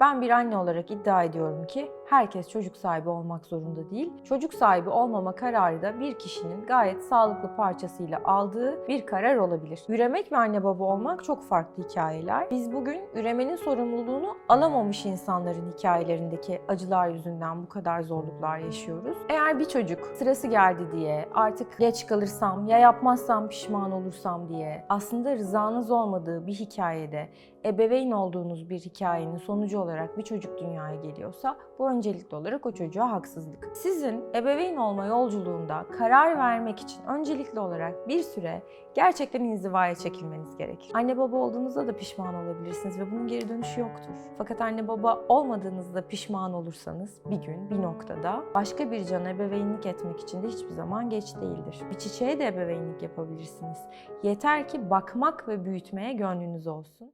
Ben bir anne olarak iddia ediyorum ki herkes çocuk sahibi olmak zorunda değil. Çocuk sahibi olmama kararı da bir kişinin gayet sağlıklı parçasıyla aldığı bir karar olabilir. Üremek ve anne baba olmak çok farklı hikayeler. Biz bugün üremenin sorumluluğunu alamamış insanların hikayelerindeki acılar yüzünden bu kadar zorluklar yaşıyoruz. Eğer bir çocuk sırası geldi diye artık geç kalırsam ya yapmazsam pişman olursam diye aslında rızanız olmadığı bir hikayede ebeveyn olduğunuz bir hikayenin sonucu olarak bir çocuk dünyaya geliyorsa bu öncelikli olarak o çocuğa haksızlık. Sizin ebeveyn olma yolculuğunda karar vermek için öncelikli olarak bir süre gerçekten inzivaya çekilmeniz gerekir. Anne baba olduğunuzda da pişman olabilirsiniz ve bunun geri dönüşü yoktur. Fakat anne baba olmadığınızda pişman olursanız bir gün bir noktada başka bir cana ebeveynlik etmek için de hiçbir zaman geç değildir. Bir çiçeğe de ebeveynlik yapabilirsiniz. Yeter ki bakmak ve büyütmeye gönlünüz olsun.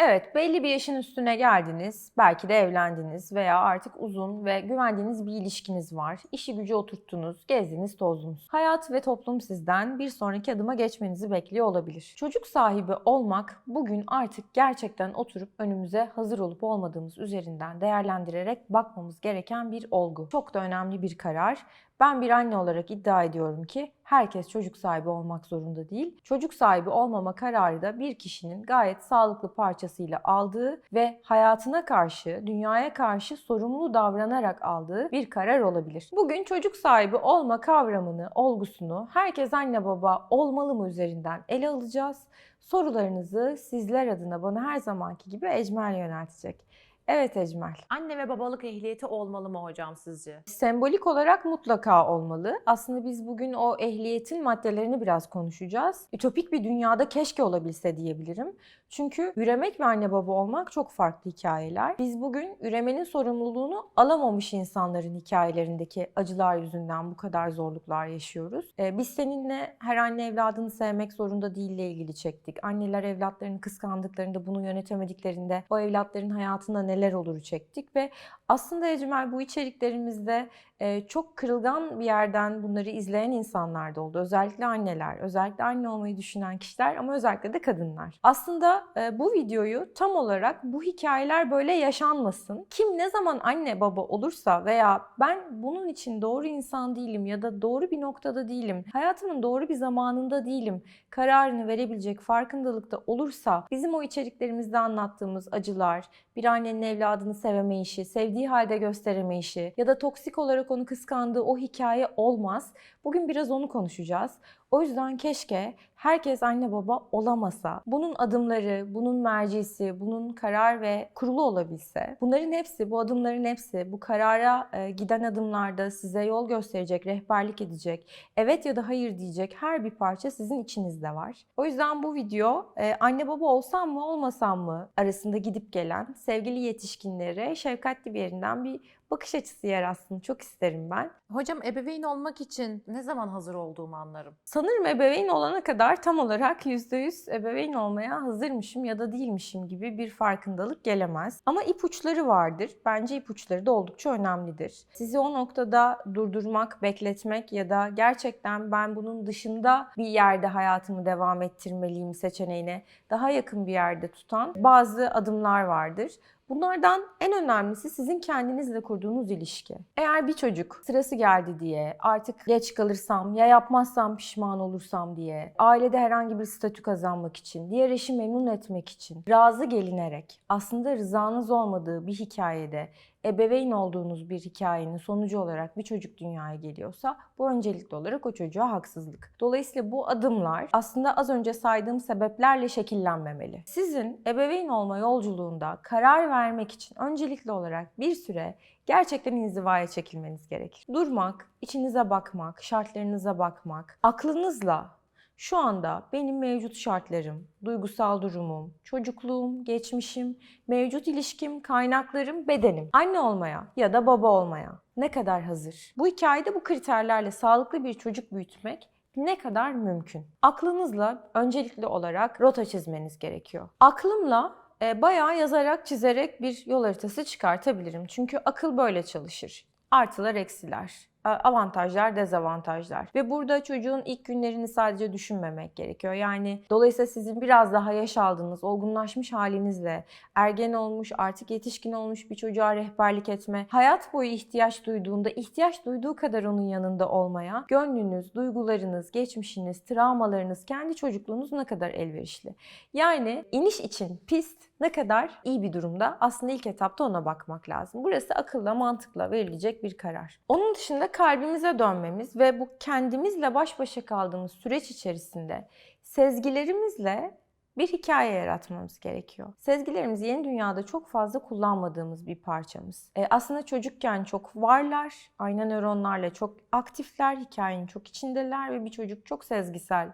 Evet, belli bir yaşın üstüne geldiniz, belki de evlendiniz veya artık uzun ve güvendiğiniz bir ilişkiniz var. İşi gücü oturttunuz, gezdiniz, tozdunuz. Hayat ve toplum sizden bir sonraki adıma geçmenizi bekliyor olabilir. Çocuk sahibi olmak bugün artık gerçekten oturup önümüze hazır olup olmadığımız üzerinden değerlendirerek bakmamız gereken bir olgu. Çok da önemli bir karar. Ben bir anne olarak iddia ediyorum ki herkes çocuk sahibi olmak zorunda değil. Çocuk sahibi olmama kararı da bir kişinin gayet sağlıklı parçasıyla aldığı ve hayatına karşı, dünyaya karşı sorumlu davranarak aldığı bir karar olabilir. Bugün çocuk sahibi olma kavramını, olgusunu herkes anne baba olmalı mı üzerinden ele alacağız. Sorularınızı sizler adına bana her zamanki gibi Ecmel yöneltecek. Evet Ecmel. Anne ve babalık ehliyeti olmalı mı hocam sizce? Sembolik olarak mutlaka olmalı. Aslında biz bugün o ehliyetin maddelerini biraz konuşacağız. Ütopik bir dünyada keşke olabilse diyebilirim. Çünkü üremek ve anne baba olmak çok farklı hikayeler. Biz bugün üremenin sorumluluğunu alamamış insanların hikayelerindeki acılar yüzünden bu kadar zorluklar yaşıyoruz. Ee, biz seninle her anne evladını sevmek zorunda değille ilgili çektik. Anneler evlatlarını kıskandıklarında bunu yönetemediklerinde o evlatların hayatında neler olur çektik ve aslında Ecmel bu içeriklerimizde e, çok kırılgan bir yerden bunları izleyen insanlar da oldu. Özellikle anneler, özellikle anne olmayı düşünen kişiler ama özellikle de kadınlar. Aslında e, bu videoyu tam olarak bu hikayeler böyle yaşanmasın. Kim ne zaman anne baba olursa veya ben bunun için doğru insan değilim ya da doğru bir noktada değilim, hayatımın doğru bir zamanında değilim kararını verebilecek farkındalıkta olursa bizim o içeriklerimizde anlattığımız acılar, bir annenin evladını sevemeyişi, sevdiği halde gösteremeyişi ya da toksik olarak onu kıskandığı o hikaye olmaz. Bugün biraz onu konuşacağız. O yüzden keşke herkes anne baba olamasa, bunun adımları, bunun mercisi, bunun karar ve kurulu olabilse, bunların hepsi, bu adımların hepsi, bu karara e, giden adımlarda size yol gösterecek, rehberlik edecek, evet ya da hayır diyecek her bir parça sizin içinizde var. O yüzden bu video e, anne baba olsam mı olmasam mı arasında gidip gelen sevgili yetişkinlere şefkatli bir yerinden bir bakış açısı yaratsın. Çok isterim ben. Hocam ebeveyn olmak için ne zaman hazır olduğumu anlarım. Sanırım ebeveyn olana kadar tam olarak %100 ebeveyn olmaya hazırmışım ya da değilmişim gibi bir farkındalık gelemez. Ama ipuçları vardır. Bence ipuçları da oldukça önemlidir. Sizi o noktada durdurmak, bekletmek ya da gerçekten ben bunun dışında bir yerde hayatımı devam ettirmeliyim seçeneğine daha yakın bir yerde tutan bazı adımlar vardır. Bunlardan en önemlisi sizin kendinizle kurduğunuz ilişki. Eğer bir çocuk sırası geldi diye artık geç kalırsam ya yapmazsam pişman olursam diye ailede herhangi bir statü kazanmak için, diğer eşi memnun etmek için razı gelinerek aslında rızanız olmadığı bir hikayede ebeveyn olduğunuz bir hikayenin sonucu olarak bir çocuk dünyaya geliyorsa bu öncelikli olarak o çocuğa haksızlık. Dolayısıyla bu adımlar aslında az önce saydığım sebeplerle şekillenmemeli. Sizin ebeveyn olma yolculuğunda karar vermek için öncelikli olarak bir süre gerçekten inzivaya çekilmeniz gerekir. Durmak, içinize bakmak, şartlarınıza bakmak, aklınızla şu anda benim mevcut şartlarım, duygusal durumum, çocukluğum, geçmişim, mevcut ilişkim, kaynaklarım, bedenim. Anne olmaya ya da baba olmaya ne kadar hazır? Bu hikayede bu kriterlerle sağlıklı bir çocuk büyütmek ne kadar mümkün? Aklınızla öncelikli olarak rota çizmeniz gerekiyor. Aklımla e, bayağı yazarak, çizerek bir yol haritası çıkartabilirim. Çünkü akıl böyle çalışır. Artılar, eksiler. Avantajlar, dezavantajlar. Ve burada çocuğun ilk günlerini sadece düşünmemek gerekiyor. Yani dolayısıyla sizin biraz daha yaş aldığınız, olgunlaşmış halinizle ergen olmuş, artık yetişkin olmuş bir çocuğa rehberlik etme, hayat boyu ihtiyaç duyduğunda ihtiyaç duyduğu kadar onun yanında olmaya, gönlünüz, duygularınız, geçmişiniz, travmalarınız, kendi çocukluğunuz ne kadar elverişli. Yani iniş için pist ne kadar iyi bir durumda aslında ilk etapta ona bakmak lazım. Burası akılla, mantıkla verilecek bir karar. Onun dışında kalbimize dönmemiz ve bu kendimizle baş başa kaldığımız süreç içerisinde sezgilerimizle bir hikaye yaratmamız gerekiyor. Sezgilerimiz yeni dünyada çok fazla kullanmadığımız bir parçamız. E, aslında çocukken çok varlar, ayna nöronlarla çok aktifler, hikayenin çok içindeler ve bir çocuk çok sezgisel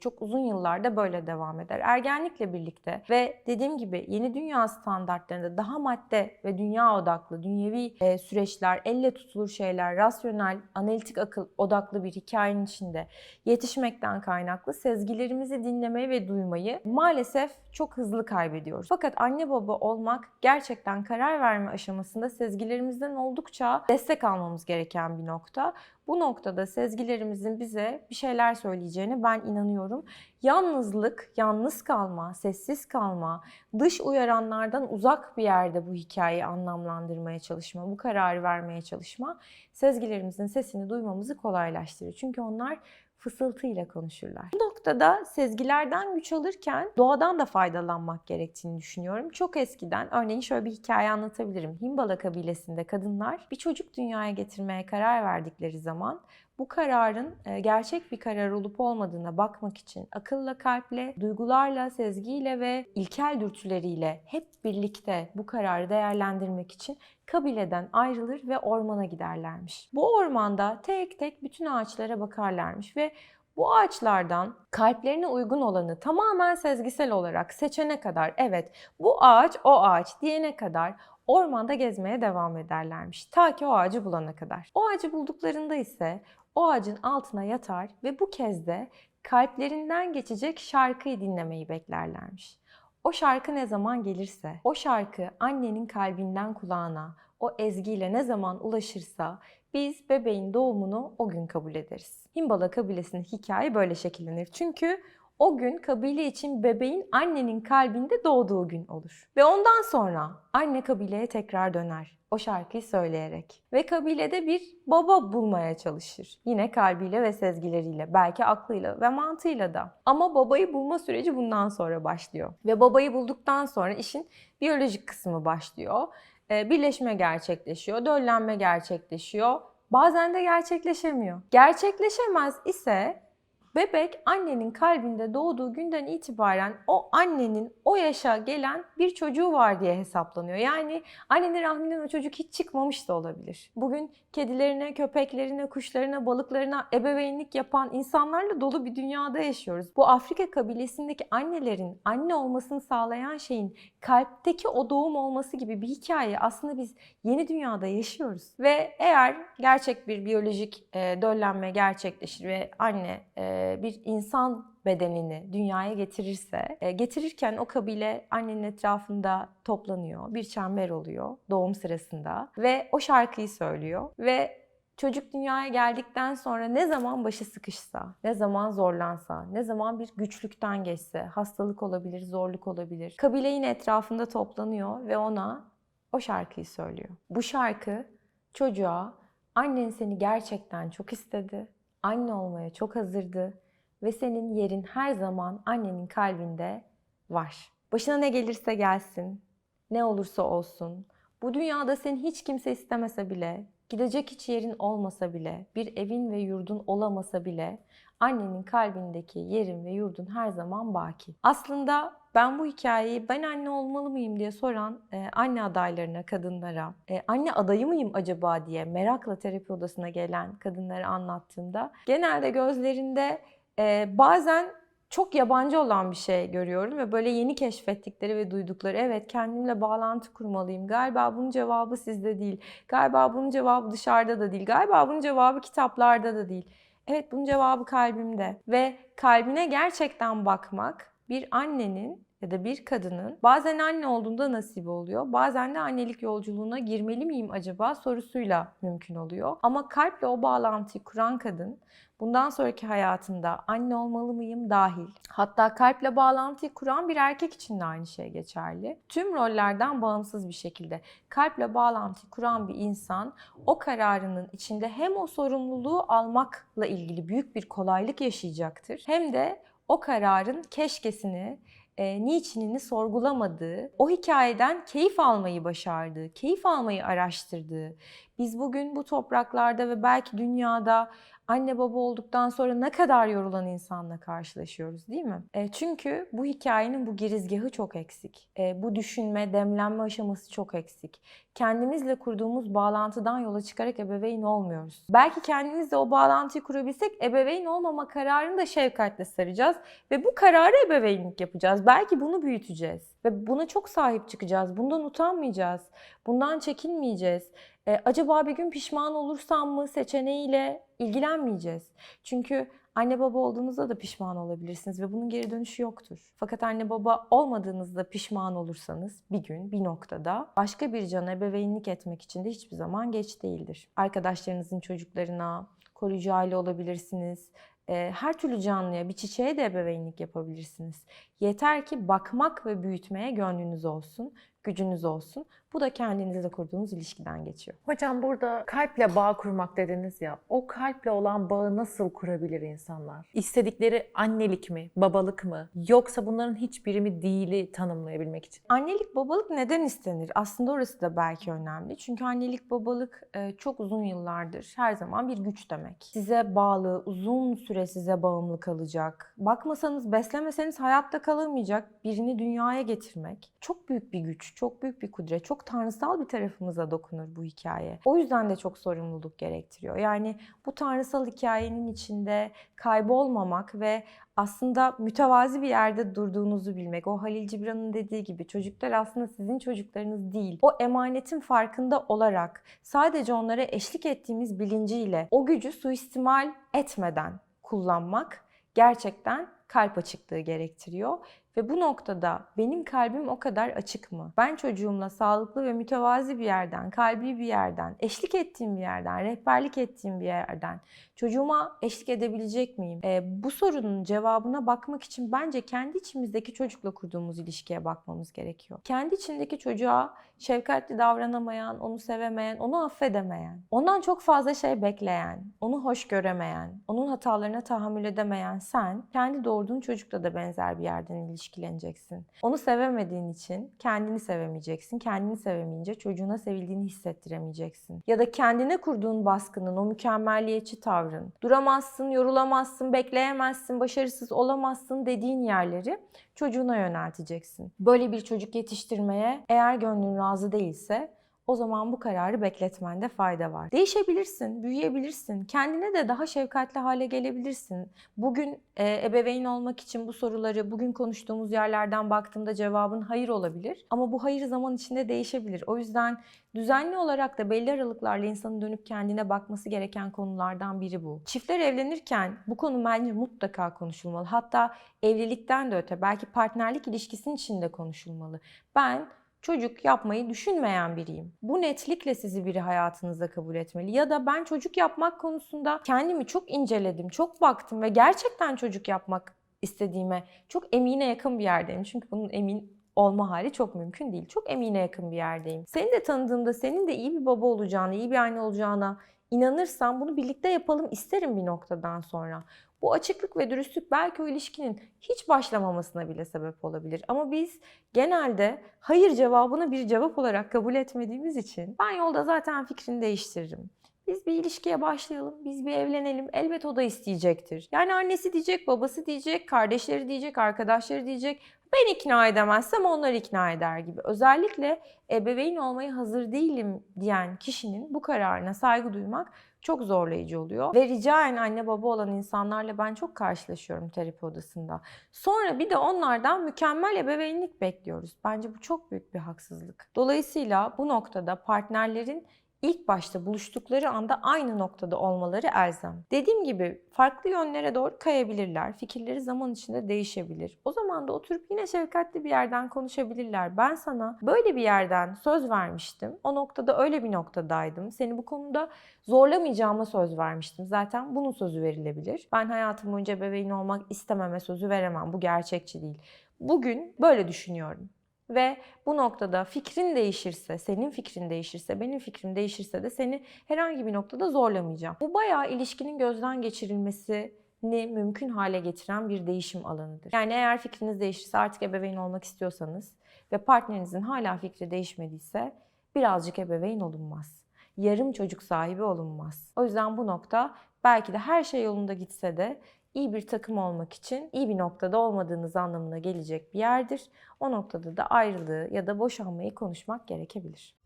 çok uzun yıllarda böyle devam eder. Ergenlikle birlikte ve dediğim gibi yeni dünya standartlarında daha madde ve dünya odaklı, dünyevi e, süreçler, elle tutulur şeyler, rasyonel, analitik akıl odaklı bir hikayenin içinde yetişmekten kaynaklı sezgilerimizi dinlemeyi ve duymayı maalesef çok hızlı kaybediyoruz. Fakat anne baba olmak gerçekten karar verme aşamasında sezgilerimizden oldukça destek almamız gereken bir nokta. Bu noktada sezgilerimizin bize bir şeyler söyleyeceğine ben inanıyorum. Yalnızlık, yalnız kalma, sessiz kalma, dış uyaranlardan uzak bir yerde bu hikayeyi anlamlandırmaya çalışma, bu kararı vermeye çalışma sezgilerimizin sesini duymamızı kolaylaştırır. Çünkü onlar fısıltıyla konuşurlar. Bu noktada sezgilerden güç alırken doğadan da faydalanmak gerektiğini düşünüyorum. Çok eskiden örneğin şöyle bir hikaye anlatabilirim. Himbala kabilesinde kadınlar bir çocuk dünyaya getirmeye karar verdikleri zaman bu kararın e, gerçek bir karar olup olmadığına bakmak için akılla, kalple, duygularla, sezgiyle ve ilkel dürtüleriyle hep birlikte bu kararı değerlendirmek için kabileden ayrılır ve ormana giderlermiş. Bu ormanda tek tek bütün ağaçlara bakarlarmış ve bu ağaçlardan kalplerine uygun olanı tamamen sezgisel olarak seçene kadar evet bu ağaç o ağaç diyene kadar ormanda gezmeye devam ederlermiş. Ta ki o ağacı bulana kadar. O ağacı bulduklarında ise o ağacın altına yatar ve bu kez de kalplerinden geçecek şarkıyı dinlemeyi beklerlermiş. O şarkı ne zaman gelirse, o şarkı annenin kalbinden kulağına, o ezgiyle ne zaman ulaşırsa biz bebeğin doğumunu o gün kabul ederiz. Himbala kabilesinin hikaye böyle şekillenir. Çünkü o gün kabile için bebeğin annenin kalbinde doğduğu gün olur. Ve ondan sonra anne kabileye tekrar döner o şarkıyı söyleyerek. Ve kabilede bir baba bulmaya çalışır. Yine kalbiyle ve sezgileriyle, belki aklıyla ve mantığıyla da. Ama babayı bulma süreci bundan sonra başlıyor. Ve babayı bulduktan sonra işin biyolojik kısmı başlıyor. Ee, birleşme gerçekleşiyor, döllenme gerçekleşiyor. Bazen de gerçekleşemiyor. Gerçekleşemez ise Bebek annenin kalbinde doğduğu günden itibaren o annenin o yaşa gelen bir çocuğu var diye hesaplanıyor. Yani annenin rahminden o çocuk hiç çıkmamış da olabilir. Bugün kedilerine, köpeklerine, kuşlarına, balıklarına ebeveynlik yapan insanlarla dolu bir dünyada yaşıyoruz. Bu Afrika kabilesindeki annelerin anne olmasını sağlayan şeyin kalpteki o doğum olması gibi bir hikaye aslında biz yeni dünyada yaşıyoruz. Ve eğer gerçek bir biyolojik e, döllenme gerçekleşir ve anne e, bir insan bedenini dünyaya getirirse, getirirken o kabile annenin etrafında toplanıyor, bir çember oluyor doğum sırasında ve o şarkıyı söylüyor ve çocuk dünyaya geldikten sonra ne zaman başı sıkışsa, ne zaman zorlansa, ne zaman bir güçlükten geçse, hastalık olabilir, zorluk olabilir. Kabile yine etrafında toplanıyor ve ona o şarkıyı söylüyor. Bu şarkı çocuğa annen seni gerçekten çok istedi, anne olmaya çok hazırdı ve senin yerin her zaman annenin kalbinde var. Başına ne gelirse gelsin, ne olursa olsun, bu dünyada seni hiç kimse istemese bile, gidecek hiç yerin olmasa bile, bir evin ve yurdun olamasa bile annenin kalbindeki yerin ve yurdun her zaman baki. Aslında ben bu hikayeyi ben anne olmalı mıyım diye soran e, anne adaylarına, kadınlara, e, anne adayı mıyım acaba diye merakla terapi odasına gelen kadınlara anlattığımda genelde gözlerinde e, bazen çok yabancı olan bir şey görüyorum ve böyle yeni keşfettikleri ve duydukları evet kendimle bağlantı kurmalıyım. Galiba bunun cevabı sizde değil. Galiba bunun cevabı dışarıda da değil. Galiba bunun cevabı kitaplarda da değil. Evet bunun cevabı kalbimde. Ve kalbine gerçekten bakmak bir annenin ya da bir kadının bazen anne olduğunda nasip oluyor. Bazen de annelik yolculuğuna girmeli miyim acaba sorusuyla mümkün oluyor. Ama kalple o bağlantıyı kuran kadın bundan sonraki hayatında anne olmalı mıyım dahil. Hatta kalple bağlantıyı kuran bir erkek için de aynı şey geçerli. Tüm rollerden bağımsız bir şekilde kalple bağlantıyı kuran bir insan o kararının içinde hem o sorumluluğu almakla ilgili büyük bir kolaylık yaşayacaktır. Hem de o kararın keşkesini, e, niçinini sorgulamadığı, o hikayeden keyif almayı başardığı, keyif almayı araştırdığı, biz bugün bu topraklarda ve belki dünyada anne baba olduktan sonra ne kadar yorulan insanla karşılaşıyoruz değil mi? E, çünkü bu hikayenin bu girizgahı çok eksik. E, bu düşünme, demlenme aşaması çok eksik. Kendimizle kurduğumuz bağlantıdan yola çıkarak ebeveyn olmuyoruz. Belki kendimizle o bağlantıyı kurabilsek ebeveyn olmama kararını da şefkatle saracağız ve bu kararı ebeveynlik yapacağız. Belki bunu büyüteceğiz ve buna çok sahip çıkacağız. Bundan utanmayacağız. Bundan çekinmeyeceğiz. E, acaba bir gün pişman olursam mı seçeneğiyle ilgilenmeyeceğiz. Çünkü anne baba olduğunuzda da pişman olabilirsiniz ve bunun geri dönüşü yoktur. Fakat anne baba olmadığınızda pişman olursanız bir gün bir noktada başka bir cana ebeveynlik etmek için de hiçbir zaman geç değildir. Arkadaşlarınızın çocuklarına koruyucu aile olabilirsiniz. Her türlü canlıya, bir çiçeğe de ebeveynlik yapabilirsiniz. Yeter ki bakmak ve büyütmeye gönlünüz olsun, gücünüz olsun. Bu da kendinizle kurduğunuz ilişkiden geçiyor. Hocam burada kalple bağ kurmak dediniz ya. O kalple olan bağı nasıl kurabilir insanlar? İstedikleri annelik mi, babalık mı? Yoksa bunların hiçbiri mi değili tanımlayabilmek için? Annelik babalık neden istenir? Aslında orası da belki önemli. Çünkü annelik babalık e, çok uzun yıllardır her zaman bir güç demek. Size bağlı, uzun süre size bağımlı kalacak. Bakmasanız, beslemeseniz hayatta kalamayacak birini dünyaya getirmek. Çok büyük bir güç, çok büyük bir kudret, çok tanrısal bir tarafımıza dokunur bu hikaye. O yüzden de çok sorumluluk gerektiriyor. Yani bu tanrısal hikayenin içinde kaybolmamak ve aslında mütevazi bir yerde durduğunuzu bilmek. O Halil Cibran'ın dediği gibi çocuklar aslında sizin çocuklarınız değil. O emanetin farkında olarak sadece onlara eşlik ettiğimiz bilinciyle o gücü suistimal etmeden kullanmak gerçekten kalp açıklığı gerektiriyor. Ve bu noktada benim kalbim o kadar açık mı? Ben çocuğumla sağlıklı ve mütevazi bir yerden, kalbi bir yerden, eşlik ettiğim bir yerden, rehberlik ettiğim bir yerden çocuğuma eşlik edebilecek miyim? Ee, bu sorunun cevabına bakmak için bence kendi içimizdeki çocukla kurduğumuz ilişkiye bakmamız gerekiyor. Kendi içindeki çocuğa şefkatli davranamayan, onu sevemeyen, onu affedemeyen, ondan çok fazla şey bekleyen, onu hoş göremeyen, onun hatalarına tahammül edemeyen sen kendi doğurduğun çocukla da benzer bir yerden ilişkileneceksin. Onu sevemediğin için kendini sevemeyeceksin. Kendini sevemeyince çocuğuna sevildiğini hissettiremeyeceksin. Ya da kendine kurduğun baskının, o mükemmelliyetçi tavrın, duramazsın, yorulamazsın, bekleyemezsin, başarısız olamazsın dediğin yerleri çocuğuna yönelteceksin. Böyle bir çocuk yetiştirmeye eğer gönlün razı değilse o zaman bu kararı bekletmende fayda var. Değişebilirsin, büyüyebilirsin. Kendine de daha şefkatli hale gelebilirsin. Bugün e, ebeveyn olmak için bu soruları bugün konuştuğumuz yerlerden baktığımda cevabın hayır olabilir. Ama bu hayır zaman içinde değişebilir. O yüzden düzenli olarak da belli aralıklarla insanın dönüp kendine bakması gereken konulardan biri bu. Çiftler evlenirken bu konu bence mutlaka konuşulmalı. Hatta evlilikten de öte belki partnerlik ilişkisinin içinde konuşulmalı. Ben çocuk yapmayı düşünmeyen biriyim. Bu netlikle sizi biri hayatınızda kabul etmeli. Ya da ben çocuk yapmak konusunda kendimi çok inceledim, çok baktım ve gerçekten çocuk yapmak istediğime çok emine yakın bir yerdeyim. Çünkü bunun emin olma hali çok mümkün değil. Çok emine yakın bir yerdeyim. Seni de tanıdığımda senin de iyi bir baba olacağına, iyi bir anne olacağına inanırsam bunu birlikte yapalım isterim bir noktadan sonra. Bu açıklık ve dürüstlük belki o ilişkinin hiç başlamamasına bile sebep olabilir. Ama biz genelde hayır cevabını bir cevap olarak kabul etmediğimiz için ben yolda zaten fikrini değiştiririm. Biz bir ilişkiye başlayalım, biz bir evlenelim. Elbet o da isteyecektir. Yani annesi diyecek, babası diyecek, kardeşleri diyecek, arkadaşları diyecek. Ben ikna edemezsem onlar ikna eder gibi. Özellikle ebeveyn olmaya hazır değilim diyen kişinin bu kararına saygı duymak çok zorlayıcı oluyor. Ve ricaen anne baba olan insanlarla ben çok karşılaşıyorum terapi odasında. Sonra bir de onlardan mükemmel ebeveynlik bekliyoruz. Bence bu çok büyük bir haksızlık. Dolayısıyla bu noktada partnerlerin ilk başta buluştukları anda aynı noktada olmaları elzem. Dediğim gibi farklı yönlere doğru kayabilirler. Fikirleri zaman içinde değişebilir. O zaman da oturup yine şefkatli bir yerden konuşabilirler. Ben sana böyle bir yerden söz vermiştim. O noktada öyle bir noktadaydım. Seni bu konuda zorlamayacağıma söz vermiştim. Zaten bunun sözü verilebilir. Ben hayatım boyunca bebeğin olmak istememe sözü veremem. Bu gerçekçi değil. Bugün böyle düşünüyorum. Ve bu noktada fikrin değişirse, senin fikrin değişirse, benim fikrim değişirse de seni herhangi bir noktada zorlamayacağım. Bu bayağı ilişkinin gözden geçirilmesini mümkün hale getiren bir değişim alanıdır. Yani eğer fikriniz değişirse artık ebeveyn olmak istiyorsanız ve partnerinizin hala fikri değişmediyse birazcık ebeveyn olunmaz. Yarım çocuk sahibi olunmaz. O yüzden bu nokta belki de her şey yolunda gitse de iyi bir takım olmak için iyi bir noktada olmadığınız anlamına gelecek bir yerdir. O noktada da ayrılığı ya da boşanmayı konuşmak gerekebilir.